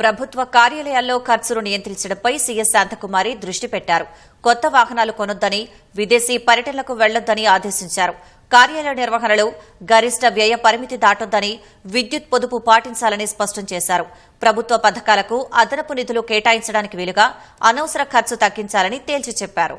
ప్రభుత్వ కార్యాలయాల్లో ఖర్చును నియంత్రించడంపై సీఎస్ శాంతకుమారి దృష్టి పెట్టారు. కొత్త వాహనాలు కొనొద్దని విదేశీ పర్యటనలకు వెళ్ళొద్దని ఆదేశించారు. కార్యాలయ నిర్వహణలో గరిష్ట వ్యయ పరిమితి దాటొద్దని విద్యుత్ పొదుపు పాటించాలని స్పష్టం చేశారు. ప్రభుత్వ పథకాలకు అదనపు నిధులు కేటాయించడానికి వీలుగా అనవసర ఖర్చు తగ్గించాలని తేల్చి చెప్పారు.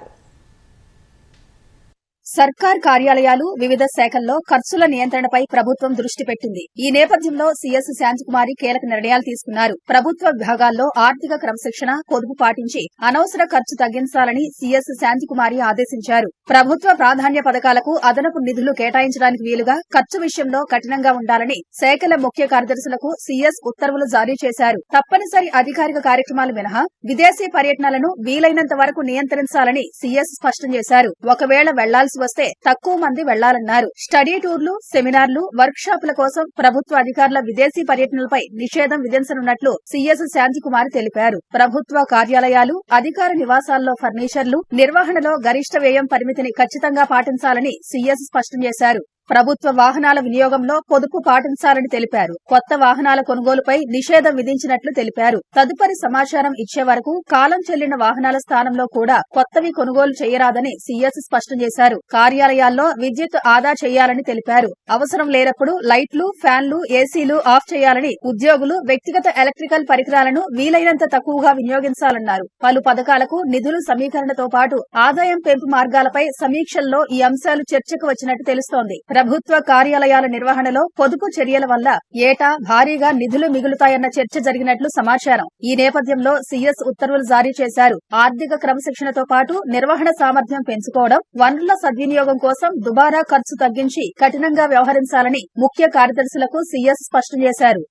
సర్కార్ కార్యాలయాలు వివిధ శాఖల్లో ఖర్చుల నియంత్రణపై ప్రభుత్వం దృష్టి పెట్టింది. ఈ నేపథ్యంలో సీఎస్ శాంతికుమారి కీలక నిర్ణయాలు తీసుకున్నారు. ప్రభుత్వ విభాగాల్లో ఆర్థిక క్రమశిక్షణ పొదుపు పాటించి అనవసర ఖర్చు తగ్గించాలని సీఎస్ శాంతికుమారి ఆదేశించారు. ప్రభుత్వ ప్రాధాన్య పథకాలకు అదనపు నిధులు కేటాయించడానికి వీలుగా ఖర్చు విషయంలో కఠినంగా ఉండాలని శాఖల ముఖ్య కార్యదర్శులకు సీఎస్ ఉత్తర్వులు జారీ చేశారు. తప్పనిసరి అధికారిక కార్యక్రమాలు మినహా విదేశీ పర్యటనలను వీలైనంత వరకు నియంత్రించాలని సీఎస్ స్పష్టం చేశారు. ఒకవేళ వెళ్ళాల్సి వస్తే తక్కువ మంది వెళ్ళాలన్నారు. స్టడీ టూర్లు సెమినార్లు వర్క్ షాపుల కోసం ప్రభుత్వ అధికారుల విదేశీ పర్యటనలపై నిషేధం విధించనున్నట్లు సీఎస్ శాంతికుమార్ తెలిపారు. ప్రభుత్వ కార్యాలయాలు అధికార నివాసాల్లో ఫర్నిచర్లు నిర్వహణలో గరిష్ట వ్యయం పరిమితిని ఖచ్చితంగా పాటించాలని సీఎస్ స్పష్టం చేశారు. ప్రభుత్వ వాహనాల వినియోగంలో పొదుపు పాటించాలని తెలిపారు. కొత్త వాహనాల కొనుగోలుపై నిషేధం విధించినట్లు తెలిపారు. తదుపరి సమాచారం ఇచ్చే వరకు కాలం చెల్లిన వాహనాల స్థానంలో కూడా కొత్తవి కొనుగోలు చేయరాదని సీఎస్ స్పష్టం చేశారు. కార్యాలయాల్లో విద్యుత్ ఆదా చేయాలని తెలిపారు. అవసరం లేనప్పుడు లైట్లు ఫ్యాన్లు ఏసీలు ఆఫ్ చేయాలని ఉద్యోగులు వ్యక్తిగత ఎలక్ట్రికల్ పరికరాలను వీలైనంత తక్కువగా వినియోగించాలన్నారు. పలు పథకాలకు నిధులు సమీకరణతో పాటు ఆదాయం పెంపు మార్గాలపై సమీక్షల్లో ఈ అంశాలు చర్చకు వచ్చినట్టు తెలుస్తోంది. ప్రభుత్వ కార్యాలయాల నిర్వహణలో పొదుపు చర్యల వల్ల ఏటా భారీగా నిధులు మిగులుతాయన్న చర్చ జరిగినట్లు సమాచారం. ఈ నేపథ్యంలో సీఎస్ ఉత్తర్వులు జారీ చేశారు. ఆర్థిక క్రమశిక్షణతో పాటు నిర్వహణ సామర్థ్యం పెంచుకోవడం వనరుల సద్వినియోగం కోసం దుబారా ఖర్చు తగ్గించి కఠినంగా వ్యవహరించాలని ముఖ్య కార్యదర్శులకు సీఎస్ స్పష్టం చేశారు.